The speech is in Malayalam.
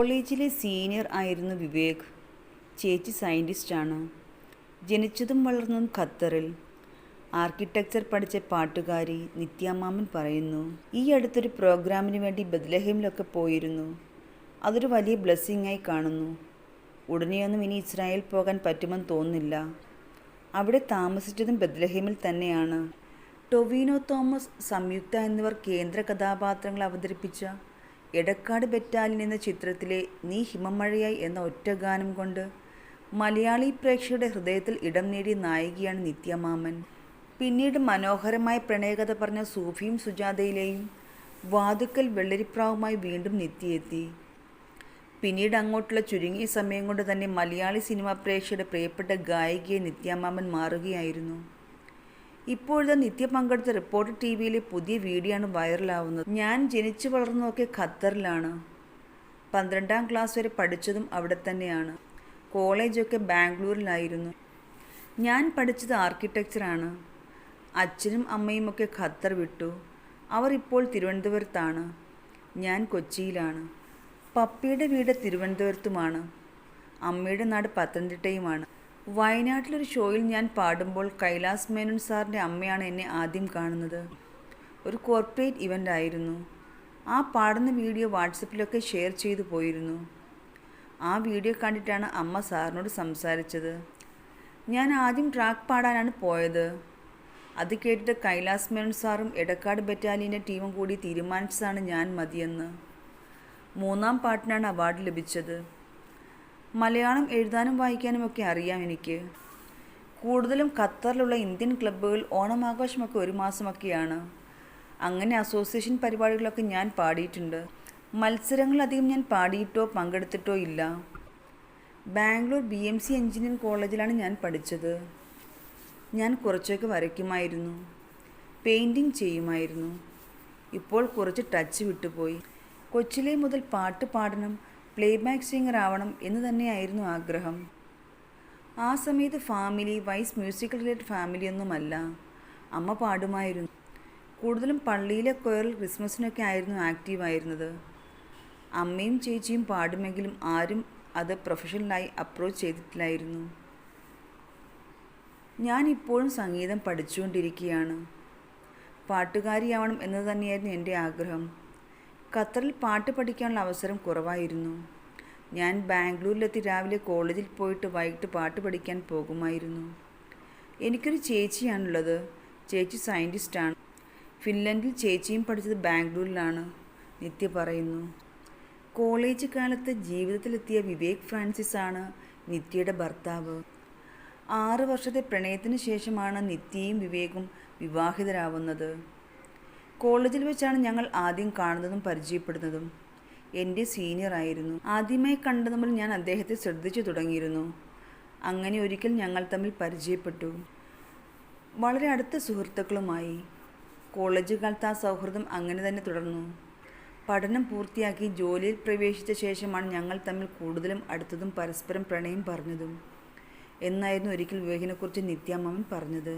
കോളേജിലെ സീനിയർ ആയിരുന്നു വിവേക് ചേച്ചി സയന്റിസ്റ്റാണ് ജനിച്ചതും വളർന്നതും ഖത്തറിൽ. ആർക്കിടെക്ചർ പഠിച്ച പാട്ടുകാരി നിത്യാമാമൻ പറയുന്നു ഈ അടുത്തൊരു പ്രോഗ്രാമിന് വേണ്ടി ബദ്ലഹീമിലൊക്കെ പോയിരുന്നു. അതൊരു വലിയ ബ്ലെസ്സിങ് ആയി കാണുന്നു. ഉടനെയൊന്നും ഇനി ഇസ്രായേൽ പോകാൻ പറ്റുമെന്ന് തോന്നുന്നില്ല. അവിടെ താമസിച്ചതും ബദ്ലഹീമിൽ തന്നെയാണ്. ടൊവീനോ തോമസ് സംയുക്ത എന്നിവർ കേന്ദ്ര കഥാപാത്രങ്ങൾ അവതരിപ്പിച്ച എടക്കാട് ബെറ്റാലിൻ എന്ന ചിത്രത്തിലെ നീ ഹിമമഴയായി എന്ന ഒറ്റ ഗാനം കൊണ്ട് മലയാളി പ്രേക്ഷകരുടെ ഹൃദയത്തിൽ ഇടം നേടിയ നായികയാണ് നിത്യമാമൻ. പിന്നീട് മനോഹരമായ പ്രണയകഥ പറഞ്ഞ സൂഫിയും സുജാതയിലെയും വാതുക്കൽ വെള്ളരിപ്രാവുമായി വീണ്ടും നിത്യയെത്തി. പിന്നീട് അങ്ങോട്ടുള്ള ചുരുങ്ങിയ സമയം കൊണ്ട് തന്നെ മലയാളി സിനിമാ പ്രേക്ഷകരുടെ പ്രിയപ്പെട്ട ഗായികയെ നിത്യാമാമൻ മാറുകയായിരുന്നു. ഇപ്പോഴത്തെ നിത്യ പങ്കെടുത്ത റിപ്പോർട്ടർ ടി വിയിലെ പുതിയ വീഡിയോ ആണ് വൈറലാവുന്നത്. ഞാൻ ജനിച്ചു വളർന്നതൊക്കെ ഖത്തറിലാണ്. പന്ത്രണ്ടാം ക്ലാസ് വരെ പഠിച്ചതും അവിടെ തന്നെയാണ്. കോളേജൊക്കെ ബാംഗ്ലൂരിലായിരുന്നു. ഞാൻ പഠിച്ചത് ആർക്കിടെക്ചറാണ് അച്ഛനും അമ്മയും ഒക്കെ ഖത്തർ വിട്ടു. അവർ ഇപ്പോൾ തിരുവനന്തപുരത്താണ്. ഞാൻ കൊച്ചിയിലാണ്. പപ്പിയുടെ വീട് തിരുവനന്തപുരത്തുമാണ്. അമ്മയുടെ നാട് പത്തനംതിട്ടയുമാണ്. വയനാട്ടിലൊരു ഷോയിൽ ഞാൻ പാടുമ്പോൾ കൈലാസ് മേനോൻ സാറിന്റെ അമ്മയാണ് എന്നെ ആദ്യം കാണുന്നത്. ഒരു കോർപ്പറേറ്റ് ഇവന്റ് ആയിരുന്നു ആ പാടുന്ന വീഡിയോ വാട്സപ്പിലൊക്കെ ഷെയർ ചെയ്തു പോയിരുന്നു. ആ വീഡിയോ കണ്ടിട്ടാണ് അമ്മ സാറിനോട് സംസാരിച്ചത്. ഞാൻ ആദ്യം ട്രാക്ക് പാടാനാണ് പോയത്. അത് കേട്ടിട്ട് കൈലാസ് മേനോൻ സാറും എടക്കാട് ബറ്റാലിയന്റെ ടീമും കൂടി തീരുമാനിച്ചതാണ് ഞാൻ മതിയെന്ന്. മൂന്നാം പാട്ടിനാണ് അവാർഡ് ലഭിച്ചത്. മലയാളം എഴുതാനും വായിക്കാനും ഒക്കെ അറിയാം എനിക്ക്. കൂടുതലും ഖത്തറിലുള്ള ഇന്ത്യൻ ക്ലബ്ബുകൾ ഓണം ആഘോഷമൊക്കെ ഒരു മാസമൊക്കെയാണ്. അങ്ങനെ അസോസിയേഷൻ പരിപാടികളൊക്കെ ഞാൻ പാടിയിട്ടുണ്ട്. മത്സരങ്ങളധികം ഞാൻ പാടിയിട്ടോ പങ്കെടുത്തിട്ടോ ഇല്ല. Bangalore B M C engineering കോളേജിലാണ് ഞാൻ പഠിച്ചത്. ഞാൻ കുറച്ചൊക്കെ വരയ്ക്കുമായിരുന്നു. പെയിന്റിങ് ചെയ്യുമായിരുന്നു. ഇപ്പോൾ കുറച്ച് ടച്ച് വിട്ടുപോയി. കൊച്ചിലെ മുതൽ പാട്ട് പാടണം പ്ലേബാക്ക് സിംഗർ ആവണം എന്ന് തന്നെയായിരുന്നു ആഗ്രഹം. ആ സമയത്ത് ഫാമിലി വൈസ് മ്യൂസിക്കൽ റിലേറ്റഡ് ഫാമിലിയൊന്നുമല്ല അമ്മ പാടുമായിരുന്നു. കൂടുതലും പള്ളിയിലെ കൊയറിൽ ക്രിസ്മസിനൊക്കെ ആയിരുന്നു ആക്റ്റീവായിരുന്നത് അമ്മയും ചേച്ചിയും പാടുമെങ്കിലും ആരും അത് പ്രൊഫഷണലായി അപ്രോച്ച് ചെയ്തിട്ടില്ലായിരുന്നു. ഞാൻ ഇപ്പോഴും സംഗീതം പഠിച്ചുകൊണ്ടിരിക്കുകയാണ്. പാട്ടുകാരിയാവണം എന്നത് തന്നെയായിരുന്നു എന്റെ ആഗ്രഹം. ഖത്തറിൽ പാട്ട് പഠിക്കാനുള്ള അവസരം കുറവായിരുന്നു. ഞാൻ ബാംഗ്ലൂരിലെത്തി രാവിലെ കോളേജിൽ പോയിട്ട് വൈകിട്ട് പാട്ട് പഠിക്കാൻ പോകുമായിരുന്നു. എനിക്കൊരു ചേച്ചിയാണുള്ളത്. ചേച്ചി സയന്റിസ്റ്റാണ്. ഫിൻലൻഡിൽ ചേച്ചിയും പഠിച്ചത് ബാംഗ്ലൂരിലാണ് നിത്യ പറയുന്നു. കോളേജ് കാലത്ത് ജീവിതത്തിലെത്തിയ വിവേക് ഫ്രാൻസിസ് ആണ് നിത്യയുടെ ഭർത്താവ്. ആറ് വർഷത്തെ പ്രണയത്തിന് ശേഷമാണ് നിത്യയും വിവേകും വിവാഹിതരാവുന്നത്. കോളേജിൽ വെച്ചാണ് ഞങ്ങൾ ആദ്യം കാണുന്നതും പരിചയപ്പെടുന്നതും. എന്റെ സീനിയർ ആയിരുന്നു. ആദ്യമായി കണ്ടത് മുതൽ ഞാൻ അദ്ദേഹത്തെ ശ്രദ്ധിച്ചു തുടങ്ങിയിരുന്നു. അങ്ങനെ ഒരിക്കൽ ഞങ്ങൾ തമ്മിൽ പരിചയപ്പെട്ടു. വളരെ അടുത്ത സുഹൃത്തുക്കളുമായി. കോളേജ് കാലത്ത് ആ സൗഹൃദം അങ്ങനെ തന്നെ തുടർന്നു. പഠനം പൂർത്തിയാക്കി ജോലിയിൽ പ്രവേശിച്ച ശേഷമാണ് ഞങ്ങൾ തമ്മിൽ കൂടുതലും അടുത്തതും പരസ്പരം പ്രണയം പറഞ്ഞതും. എന്നായിരുന്നു ഒരിക്കൽ വിവേകിനെക്കുറിച്ച് നിത്യാമാമൻ പറഞ്ഞത്.